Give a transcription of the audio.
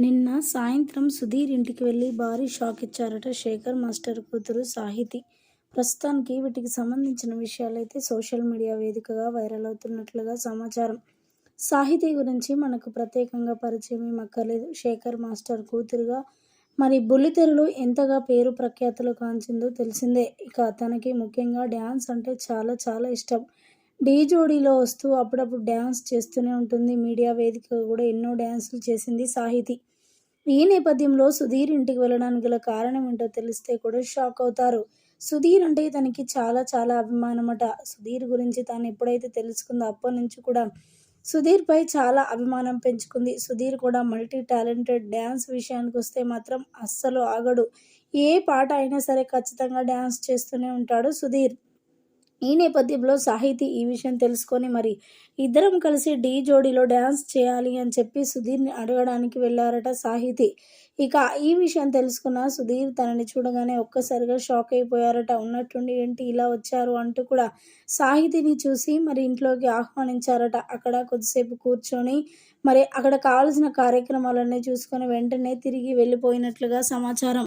నిన్న సాయంత్రం సుధీర్ ఇంటికి వెళ్ళి భారీ షాక్ ఇచ్చారట శేఖర్ మాస్టర్ కూతురు సాహితి. ప్రస్తుతానికి వీటికి సంబంధించిన విషయాలైతే సోషల్ మీడియా వేదికగా వైరల్ అవుతున్నట్లుగా సమాచారం. సాహితి గురించి మనకు ప్రత్యేకంగా పరిచయం అక్కర్లేదు. శేఖర్ మాస్టర్ కూతురుగా మరి బుల్లితెరలు ఎంతగా పేరు ప్రఖ్యాతులు కాంచిందో తెలిసిందే. ఇక తనకి ముఖ్యంగా డ్యాన్స్ అంటే చాలా చాలా ఇష్టం. ఢీ జోడీలో వస్తూ అప్పుడప్పుడు డ్యాన్స్ చేస్తూనే ఉంటుంది. మీడియా వేదిక కూడా ఎన్నో డ్యాన్సులు చేసింది సాహితి. ఈ నేపథ్యంలో సుధీర్ ఇంటికి వెళ్ళడానికి గల కారణం ఏంటో తెలిస్తే కూడా షాక్ అవుతారు. సుధీర్ అంటే తనకి చాలా చాలా అభిమానమట. సుధీర్ గురించి తాను ఎప్పుడైతే తెలుసుకుందో అప్పటి నుంచి కూడా సుధీర్పై చాలా అభిమానం పెంచుకుంది. సుధీర్ కూడా మల్టీ టాలెంటెడ్. డ్యాన్స్ విషయానికి వస్తే మాత్రం అస్సలు ఆగడు. ఏ పాట అయినా సరే ఖచ్చితంగా డ్యాన్స్ చేస్తూనే ఉంటాడు సుధీర్. ఈ నేపథ్యంలో సాహితీ ఈ విషయం తెలుసుకొని మరి ఇద్దరం కలిసి డీ జోడీలో డ్యాన్స్ చేయాలి అని చెప్పి సుధీర్ని అడగడానికి వెళ్ళారట సాహితీ ఇక ఈ విషయం తెలుసుకున్న సుధీర్ తనని చూడగానే ఒక్కసారిగా షాక్ అయిపోయారట. ఉన్నట్టుండి ఏంటి ఇలా వచ్చారు అంటూ కూడా సాహితిని చూసి మరి ఇంట్లోకి ఆహ్వానించారట. అక్కడ కొద్దిసేపు కూర్చొని మరి అక్కడ కావాల్సిన కార్యక్రమాలన్నీ చూసుకొని వెంటనే తిరిగి వెళ్ళిపోయినట్లుగా సమాచారం.